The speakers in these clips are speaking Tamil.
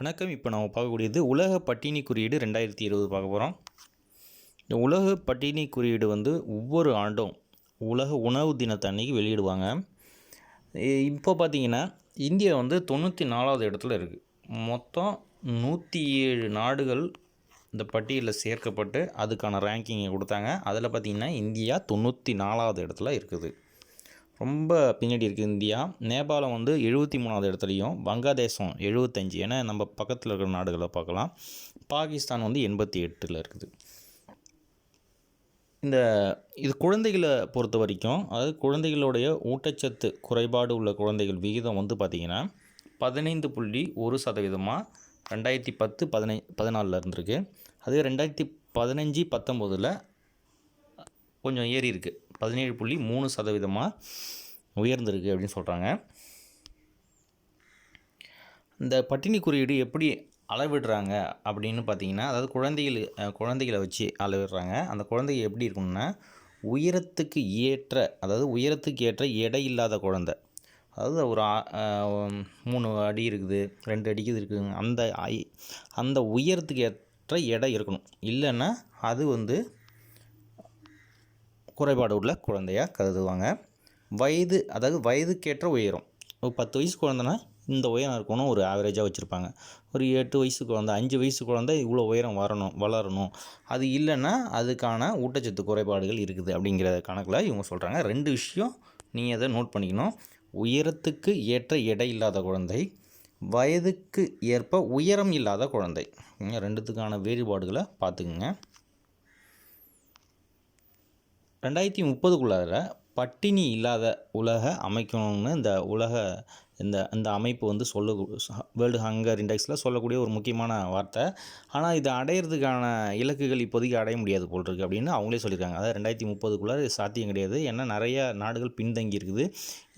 வணக்கம். இப்போ நம்ம பார்க்கக்கூடியது உலக பட்டினி குறியீடு ரெண்டாயிரத்தி இருபது பார்க்க போகிறோம் இந்த உலக பட்டினி குறியீடு வந்து ஒவ்வொரு ஆண்டும் உலக உணவு தினத்தன்னைக்கு வெளியிடுவாங்க. இப்போ பார்த்திங்கன்னா இந்தியா வந்து தொண்ணூற்றி நாலாவது இடத்துல இருக்குது மொத்தம் நூற்றி ஏழு நாடுகள் இந்த பட்டியலில் சேர்க்கப்பட்டு அதுக்கான ரேங்கிங்கை கொடுத்தாங்க. அதில் பார்த்திங்கன்னா இந்தியா தொண்ணூற்றி நாலாவது இடத்துல இருக்குது. ரொம்ப பின்னாடி இருக்குது இந்தியா. நேபாளம் வந்து எழுபத்தி மூணாவது இடத்துலையும் வங்காதேசம் எழுபத்தஞ்சி ஏன்னா நம்ம பக்கத்தில் இருக்கிற நாடுகளை பார்க்கலாம். பாகிஸ்தான் வந்து எண்பத்தி எட்டில் இருக்குது. இந்த இது குழந்தைகளை பொறுத்த வரைக்கும் அதாவது குழந்தைகளுடைய ஊட்டச்சத்து குறைபாடு உள்ள குழந்தைகள் விகிதம் வந்து பார்த்திங்கன்னா பதினைந்து புள்ளி ஒரு சதவீதமாக ரெண்டாயிரத்தி பத்து பதினை பதினாலில் இருந்திருக்கு. அதே ரெண்டாயிரத்தி பதினஞ்சு பத்தொம்போதில் கொஞ்சம் ஏறி இருக்குது பதினேழு புள்ளி மூணு சதவீதமாக உயர்ந்திருக்கு அப்படின்னு சொல்கிறாங்க இந்த பட்டினி குறியீடு எப்படி அளவிடுறாங்க அப்படின்னு பார்த்தீங்கன்னா அதாவது குழந்தைகள் குழந்தைகளை வச்சு அளவிடுறாங்க. அந்த குழந்தைங்க எப்படி இருக்கணும்னா உயரத்துக்கு ஏற்ற அதாவது உயரத்துக்கு ஏற்ற எடை இல்லாத குழந்தை. அதாவது ஒரு மூணு அடி இருக்குது ரெண்டு அடிக்கு இருக்குதுங்க அந்த ஐ- அந்த உயரத்துக்கு ஏற்ற எடை இருக்கணும். இல்லைன்னா அது வந்து குறைபாடு உள்ள குழந்தையாக கருதுவாங்க. வயது அதாவது வயதுக்கேற்ற உயரம். ஒரு பத்து வயசு குழந்தைனா இந்த உயரம் இருக்கணும் ஒரு ஆவரேஜாக வச்சுருப்பாங்க. ஒரு எட்டு வயசு குழந்தை அஞ்சு வயசு குழந்தை இவ்வளோ உயரம் வரணும் வளரணும். அது இல்லைன்னா அதுக்கான ஊட்டச்சத்து குறைபாடுகள் இருக்குது அப்படிங்கிற கணக்கில் இவங்க சொல்கிறாங்க ரெண்டு விஷயம் நீங்கள் அதை நோட் பண்ணிக்கணும். உயரத்துக்கு ஏற்ற எடை இல்லாத குழந்தை வயதுக்கு ஏற்ப உயரம் இல்லாத குழந்தை. ரெண்டுத்துக்கான வேறுபாடுகளை பார்த்துக்குங்க. ரெண்டாயிரத்தி முப்பதுக்குள்ளார பட்டினி இல்லாத உலக அமைக்கணும்னு இந்த உலக இந்த இந்த அமைப்பு வந்து சொல்ல வேர்ல்டு ஹங்கர் இண்டெக்ஸில் சொல்லக்கூடிய ஒரு முக்கியமான வார்த்தை. ஆனால் இதை அடையிறதுக்கான இலக்குகள் இப்போதைக்கு அடைய முடியாது போல் இருக்குது அப்படின்னு அவங்களே சொல்லியிருக்காங்க. அதாவது ரெண்டாயிரத்தி முப்பதுக்குள்ளே சாத்தியம் கிடையாது. ஏன்னா நிறைய நாடுகள் பின்தங்கி இருக்குது.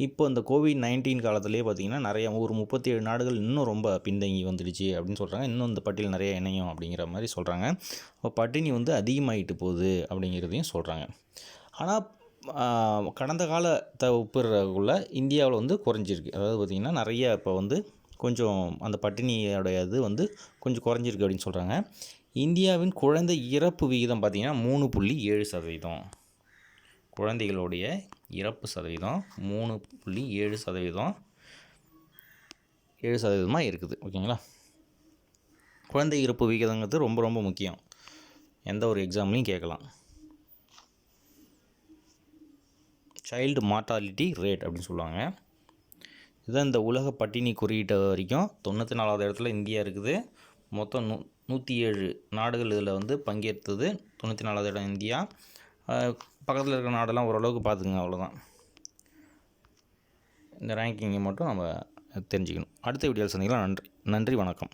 இப்போ இந்த கோவிட் நைன்டீன் காலத்திலே பார்த்திங்கன்னா நிறைய ஒரு முப்பத்தி ஏழு நாடுகள் இன்னும் ரொம்ப பின்தங்கி வந்துடுச்சு அப்படின்னு சொல்கிறாங்க இன்னும் இந்த பட்டியல் நிறைய இணையும் அப்படிங்கிற மாதிரி சொல்கிறாங்க இப்போ பட்டினி வந்து அதிகமாகிட்டு போகுது அப்படிங்கிறதையும் சொல்கிறாங்க ஆனால் கடந்த காலத்தை ஒப்பிடுறதுக்குள்ள இந்தியாவில் வந்து குறைஞ்சிருக்கு. அதாவது பார்த்திங்கன்னா நிறைய இப்போ வந்து கொஞ்சம் அந்த பட்டினியோடைய இது வந்து கொஞ்சம் குறைஞ்சிருக்கு அப்படின்னு சொல்கிறாங்க இந்தியாவின் குழந்தை இறப்பு விகிதம் பார்த்திங்கன்னா மூணு புள்ளி ஏழு சதவீதம். குழந்தைகளுடைய இறப்பு சதவீதம் மூணு புள்ளி ஏழு சதவீதம் ஏழு சதவீதமாக இருக்குது. ஓகேங்களா? குழந்தை இறப்பு விகிதங்கிறது ரொம்ப ரொம்ப முக்கியம். எந்த ஒரு எக்ஸாம்லையும் கேட்கலாம். சைல்டு மார்ட்டாலிட்டி ரேட் அப்படின்னு சொல்லுவாங்க. இதுதான் இந்த உலக பட்டினி குறியீட்டு வரைக்கும் தொண்ணூற்றி நாலாவது இடத்துல இந்தியா இருக்குது. மொத்தம் நூ நூற்றி ஏழு நாடுகள் இதில் வந்து பங்கேற்றது. தொண்ணூற்றி நாலாவது இடம் இந்தியா. பக்கத்தில் இருக்கிற நாடெல்லாம் ஓரளவுக்கு பார்த்துக்குங்க அவ்வளோதான் இந்த ரேங்கிங்கை மட்டும் நம்ம தெரிஞ்சுக்கணும். அடுத்த வீடியோவில் சந்திக்கலாம். நன்றி. நன்றி வணக்கம்.